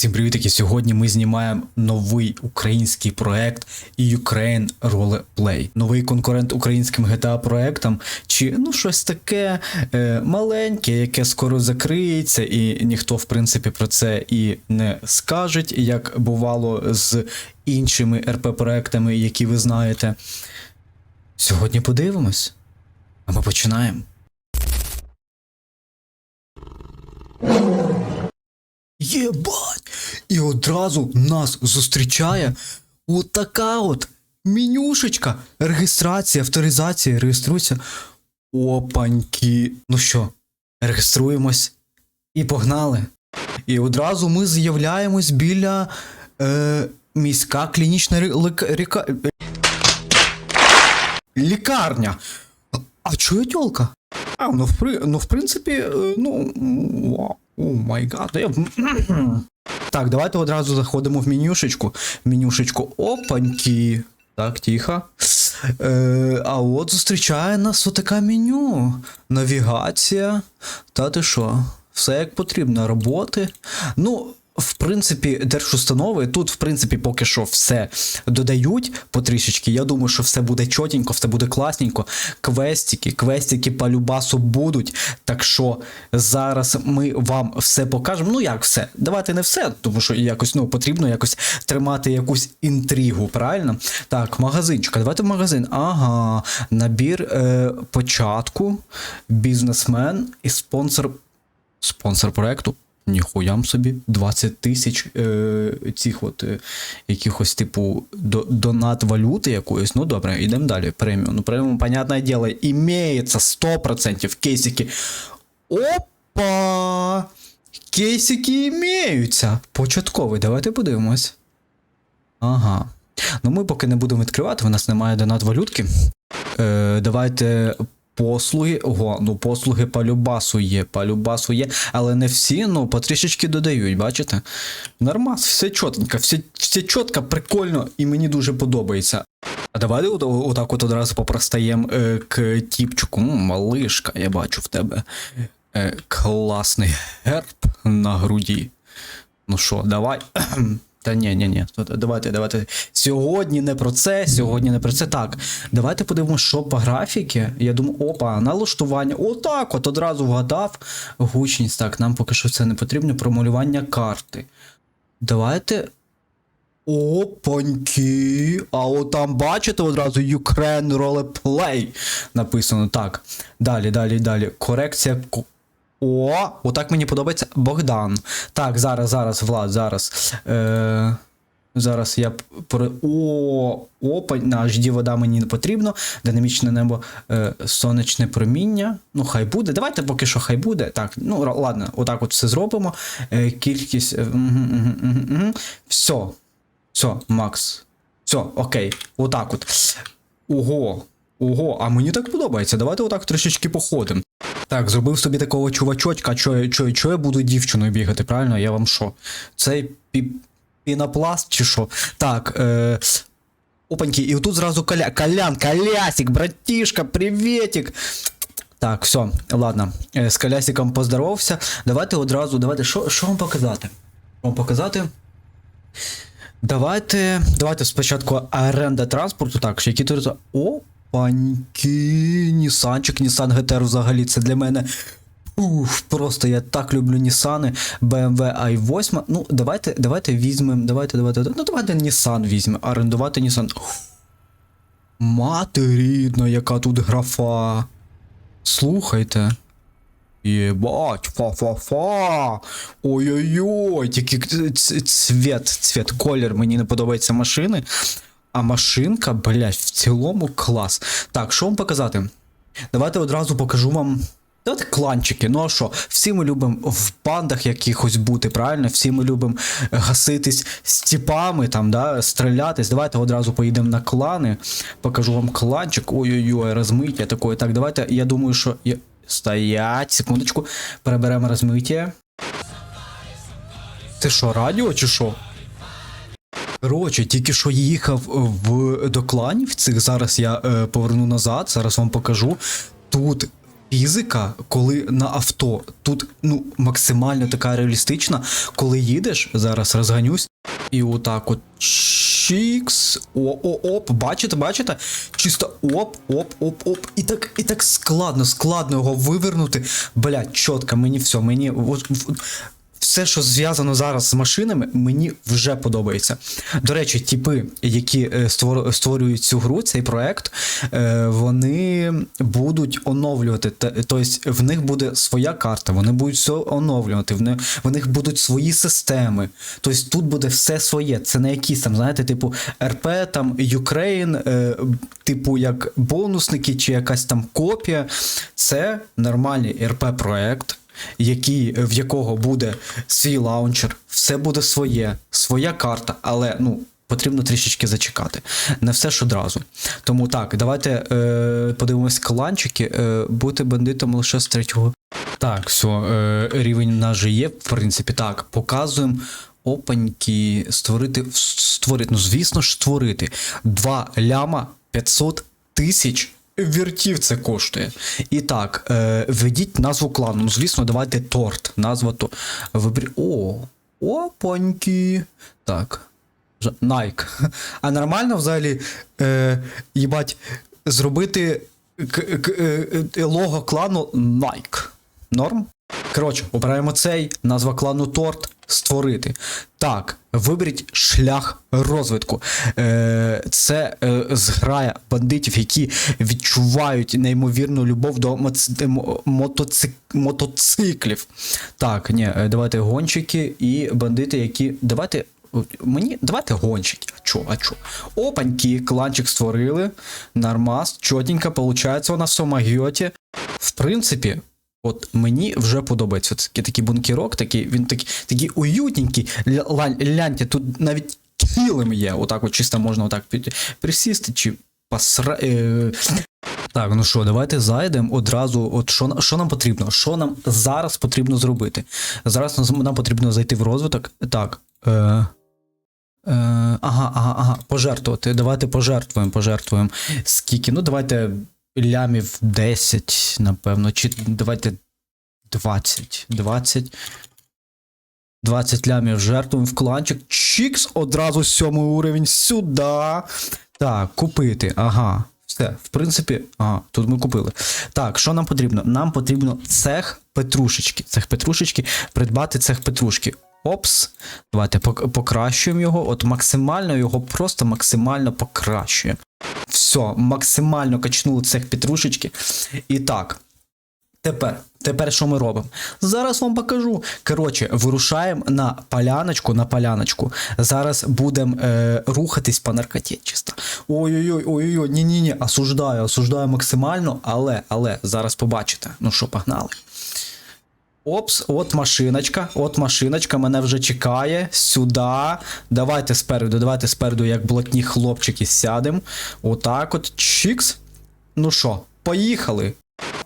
Всім привітки! Сьогодні ми знімаємо новий український проект Ukraine Roleplay. Новий конкурент українським GTA проектам, чи ну щось таке е, маленьке, яке скоро закриється, і ніхто, в принципі, про це і не скаже, як бувало з іншими РП-проектами, які ви знаєте. Сьогодні подивимось. А ми починаємо. Єбать! І одразу нас зустрічає от така от менюшечка. Реєстрація, авторизація, реєструйся. Опаньки. Ну що, реєструємось і погнали. І одразу ми з'являємось біля е, міська клінічна лика- ріка- лікарня. А, а чого тьолка? А, ну в, ну, в принципі, е, ну. О май гад. Так, давайте одразу заходимо в менюшечку. Менюшечку опаньки. Так, тихо. Е, а от зустрічає нас отака меню. Навігація. Та ти що? Все як потрібно. Роботи. Ну, в принципі, держустанови тут, в принципі, поки що все додають потрішечки. Я думаю, що все буде чотенько, все буде класненько. Квестики, квестики по любасу будуть. Так що зараз ми вам все покажемо. Ну як все? Давайте не все, тому що якось ну потрібно якось тримати якусь інтригу, правильно? Так, магазинчик. Давайте в магазин. Ага, набір е, початку, бізнесмен і спонсор. Спонсор проекту. Ніхуям собі 20 тисяч е, цих от е, якихось типу до, донат валюти якоїсь. Ну добре, йдемо далі. Преміум. Ну, преміум, понятне діло, імеється 100% кейсики. Опа! Кейсики імеються. Початковий. Давайте подивимось. Ага. Ну ми поки не будемо відкривати, у нас немає донат валютки. Е, давайте послуги. Ого, ну послуги по любасу є, по любасу є, але не всі, ну потрішечки додають, бачите? Нормас, все чотенько, все, все чітко, прикольно і мені дуже подобається. А давайте от, отак от одразу попростаємо е, к тіпчику. Малишка, я бачу в тебе. Е, класний герб на груді. Ну що, давай. Та ні, ні, ні. Давайте, давайте. Сьогодні не про це, сьогодні не про це. Так. Давайте подивимося, що по графіки. Я думаю, опа, налаштування. Отак, от одразу вгадав. Гучність. Так, нам поки що це не потрібно. Промалювання карти. Давайте. Опаньки. А от там бачите одразу Ukraine Roleplay написано. Так. Далі, далі, далі. Корекція. О, отак мені подобається Богдан. Так, зараз, зараз, Влад, зараз. Е, зараз я. О, опа, на HD вода мені не потрібно. Динамічне небо, е, сонячне проміння. Ну, хай буде. Давайте поки що хай буде. Так, ну ладно, отак от все зробимо. Е, кількість. Угу, угу, угу, угу. Все. Все, Макс. Все, окей. Отак от. Ого. Ого, а мені так подобається. Давайте отак трішечки походимо. Так, зробив собі такого чувачочка, чо, я- чо, я буду дівчиною бігати, правильно? Я вам що? Цей пі, пінопласт чи що? Так, е, опаньки, і отут зразу коля, колян, колясик, братішка, приветик. Так, все, ладно. Е, З колясиком поздоровався. Давайте одразу, давайте, що, що вам показати? Що вам показати? Давайте. Давайте спочатку оренда транспорту. Так, які тут. Опаньки. Нісанчик, Нісан GTR взагалі. Це для мене. Уф, просто я так люблю Нісани. BMW i8. Ну, давайте, давайте візьмемо. Давайте, давайте. Ну, давайте Нісан візьмемо. Орендувати Нісан. Мати рідна, яка тут графа. Слухайте. Єбать, фа-фа-фа. Ой-ой-ой, тільки цвет, цвет, колір мені не подобається машини. А машинка, блядь, в цілому клас. Так, що вам показати? Давайте одразу покажу вам. Давайте кланчики. Ну а що? Всі ми любимо в бандах якихось бути, правильно? Всі ми любимо гаситись з тіпами, там, да, стрілятись. Давайте одразу поїдемо на клани. Покажу вам кланчик. Ой-ой-ой, розмиття такое. Так, давайте, я думаю, що. Я... Стоять, секундочку. Переберемо розмиття. Це що, радіо чи що? Коротше, тільки що їхав в до кланів цих. Зараз я е, поверну назад, зараз вам покажу. Тут фізика, коли на авто тут ну максимально така реалістична, коли їдеш, зараз розганюсь, і отак от чікс, о-о-оп, бачите, бачите? Чисто оп, оп, оп, оп. І так, і так складно, складно його вивернути. Блядь, чітко, мені все, мені. от- все, що зв'язано зараз з машинами, мені вже подобається. До речі, типи, які е, створ- створюють цю гру, цей проект, е, вони будуть оновлювати. Тобто в них буде своя карта, вони будуть все оновлювати, в них, будуть свої системи. Тобто тут буде все своє. Це не якісь там, знаєте, типу РП, там е, типу як бонусники чи якась там копія. Це нормальний РП-проект який, в якого буде свій лаунчер, все буде своє, своя карта, але ну. Потрібно трішечки зачекати. Не все ж одразу. Тому так, давайте е, подивимось кланчики. Е, бути бандитом лише з третього. Так, все, е, рівень в є, в принципі, так. Показуємо опаньки, створити, створити, ну звісно ж, створити. 2 ляма 500 тисяч віртів це коштує. І так, е, введіть назву клану. Ну, звісно, давайте торт. Назва то. Вибрі... О, опаньки. Так. Найк. А нормально взагалі, е, їбать, зробити е, е, лого клану Nike. Норм? Коротше, обираємо цей, назва клану торт, створити. Так, виберіть шлях розвитку. Е, це е, зграя бандитів, які відчувають неймовірну любов до мотоцик- мотоциклів. Так, ні, е, давайте гонщики і бандити, які. Давайте. Мені давайте гонщики. А чо, а чо? Опаньки, кланчик створили. Нормас, чотенько, получається у нас в магіоті. В принципі, От мені вже подобається такий, такий бункерок, такий, він такий, такий уютненький. Гляньте, тут навіть килим є. Отак от чисто можна отак присісти чи посра... Е... Так, ну що, давайте зайдемо одразу. От що, що нам потрібно? Що нам зараз потрібно зробити? Зараз нам, нам потрібно зайти в розвиток. Так. Е... Е, ага, ага, ага, пожертвувати. Давайте пожертвуємо, пожертвуємо. Скільки? Ну, давайте лямів 10, напевно, чи давайте 20. 20. 20 лямів жертвуємо в кланчик. Чікс, одразу сьомий уровень сюди. Так, купити. Ага. Все, в принципі, ага, тут ми купили. Так, що нам потрібно? Нам потрібно цех петрушечки. Цех петрушечки, придбати цех петрушки. Опс. Давайте покращуємо його. От максимально його просто максимально покращуємо. Все, максимально качнули цех петрушечки. І так. Тепер, тепер що ми робимо? Зараз вам покажу. Коротше, вирушаємо на поляночку, на поляночку. Зараз будемо е, рухатись по наркоті чисто. Ой-ой-ой, ой-ой-ой, ні-ні-ні, осуждаю, осуждаю максимально, але, але, зараз побачите. Ну що, погнали. Опс, от машиночка, от машиночка мене вже чекає. Сюди. Давайте спереду, давайте спереду, як блатні хлопчики, сядемо. Отак от. Чікс. Ну що, поїхали.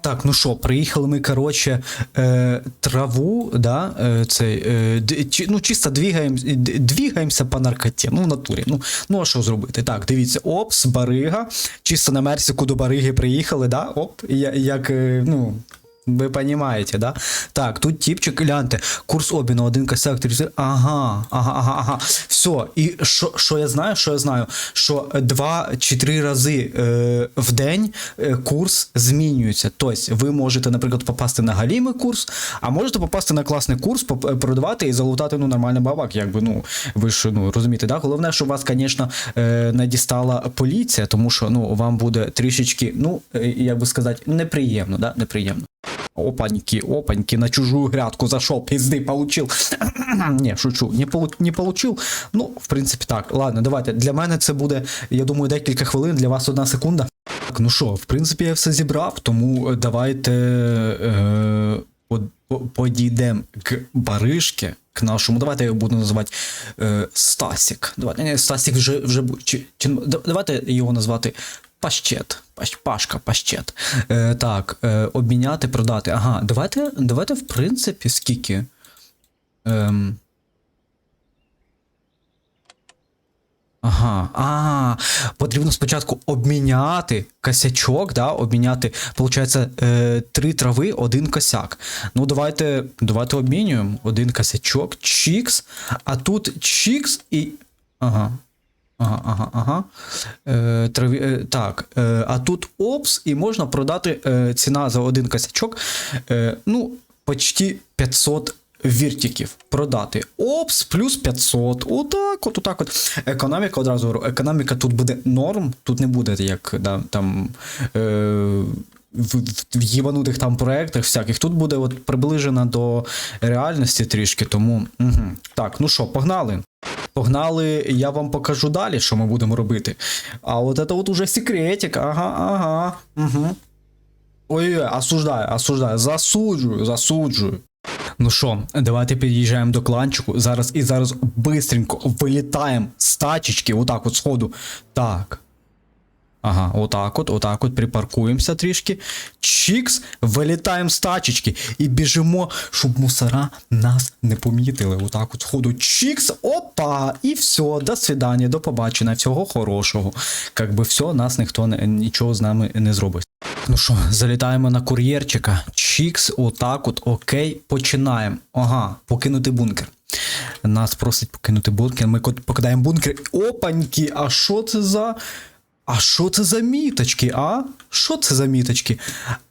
Так, ну що, приїхали ми, коротше, е, траву, да, е, цей, е, чи- ну, чисто двігаємося по наркоті, ну, в натурі. Ну, ну, а що зробити? Так, дивіться, опс, барига, чисто на Мерсіку до бариги приїхали, да, оп, як, е, ну, ви розумієте, да? Так, тут типчик, гляньте, курс обміну, один косяк, 30, ага, ага, ага, ага. Все, і що, що я знаю, що я знаю, що два чи три рази е, в день е, курс змінюється. Тобто ви можете, наприклад, попасти на галімий курс, а можете попасти на класний курс, е, продавати і залутати ну, нормальний бабак. Якби, ну, ви ж ну, розумієте, да? Головне, щоб вас, звісно, е, не дістала поліція, тому що ну, вам буде трішечки, ну, е, як би сказати, неприємно, да? неприємно. Опаньки, опаньки, на чужую грядку зашел, пизды получил. не, шучу, не, полу, не получил. Ну, в принципі, так. Ладно, давайте. Для мене це буде, я думаю, декілька хвилин, для вас одна секунда. Так, ну що, в принципі, я все зібрав, тому давайте е, подійдемо к баришки, к нашому. Давайте я його буду називати е, Стасік. Давайте, не, Стасік вже, вже чи, чи, давайте його назвати Пащет. Паш, Пашка, пащет. Е, так, е, обміняти, продати. Ага, давайте, давайте, в принципі, скільки. Ем... Ага. А, потрібно спочатку обміняти косячок, да, обміняти, виходить, е, три трави, один косяк. Ну, давайте, давайте обмінюємо один косячок, чікс, а тут чікс і. Ага. Ага, ага, ага. Е, траві, е, так, е, а тут опс, і можна продати е, ціна за один косячок. Е, ну, почти 500 віртіків продати. Опс, плюс 500. Отак, от, отак от. Економіка одразу говорю, економіка тут буде норм, тут не буде як да, там. Е, в, в, їбанутих там проєктах всяких. Тут буде от приближена до реальності трішки, тому. Угу. Так, ну що, погнали. Погнали, я вам покажу далі, що ми будемо робити. А от це от уже секретик. Ага, ага. Угу. Ой, осуждаю, осуждаю, засуджую, засуджую. Ну що, давайте під'їжджаємо до кланчику. Зараз і зараз бистренько вилітаємо з тачечки, отак от сходу. Так. Ага, отак от, отак от припаркуємося трішки. Чікс, вилітаємо з тачечки і біжимо, щоб мусора нас не помітили. Отак от сходу. Чікс, опа! І все, до свидання, до побачення, всього хорошого. Как би все, нас ніхто нічого з нами не зробить. Ну що, залітаємо на кур'єрчика. Чікс, отак от, окей, починаємо. Ага, покинути бункер. Нас просить покинути бункер. Ми покидаємо бункер. Опаньки, а що це за. А що це за міточки, а? Що це за міточки?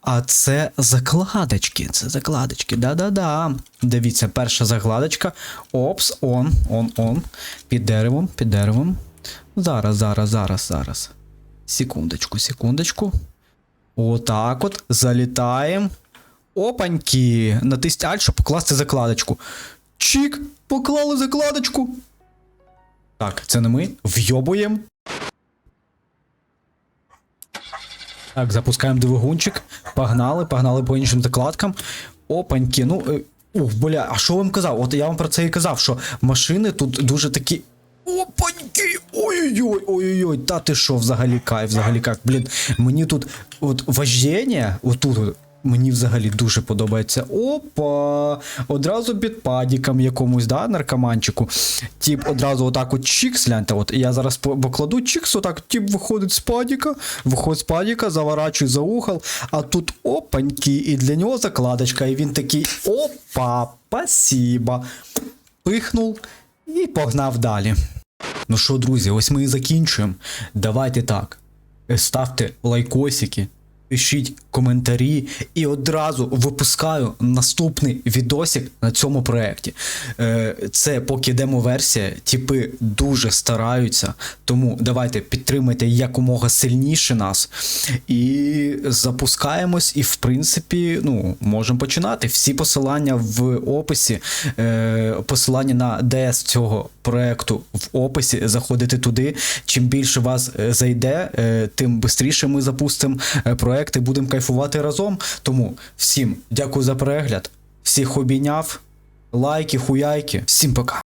А це закладочки. Це закладочки. Да-да-да. Дивіться, перша закладочка. Опс, он, он, он. Під деревом, під деревом. Зараз, зараз, зараз, зараз. Секундочку, секундочку. Отак от. Залітаємо. Опаньки. Натисніть Alt, щоб покласти закладочку. Чик, поклали закладочку. Так, це не ми. Вйобуємо. Так, запускаємо двигунчик. Погнали, погнали по іншим закладкам. Опаньки, ну. е, Ух, бля, а що вам казав? От я вам про це і казав, що машини тут дуже такі. Опаньки! Ой-ой-ой, ой-ой-ой, та ти що, взагалі кайф, взагалі кайф. Блін, мені тут от вождення, отут, от, мені взагалі дуже подобається. Опа! Одразу під падіком якомусь, да, наркоманчику. Тіп одразу отак от чікс, гляньте, от я зараз покладу чікс, отак, тіп виходить з падіка, виходить з падіка, заворачує за ухол, а тут опаньки, і для нього закладочка, і він такий опа, спасіба. Пихнув і погнав далі. Ну що, друзі, ось ми і закінчуємо. Давайте так. Ставте лайкосики, пишіть коментарі і одразу випускаю наступний відосик на цьому проєкті. Е, Це поки демо-версія, типи дуже стараються, тому давайте підтримайте якомога сильніше нас. І запускаємось, і в принципі, ну, можемо починати. Всі посилання в описі, е, посилання на ДС цього проекту в описі. Заходите туди. Чим більше вас е, зайде, е, тим швидше ми запустимо е, проект і будемо кайфувати разом. Тому всім дякую за перегляд, всіх обійняв, лайки, хуяйки, всім пока.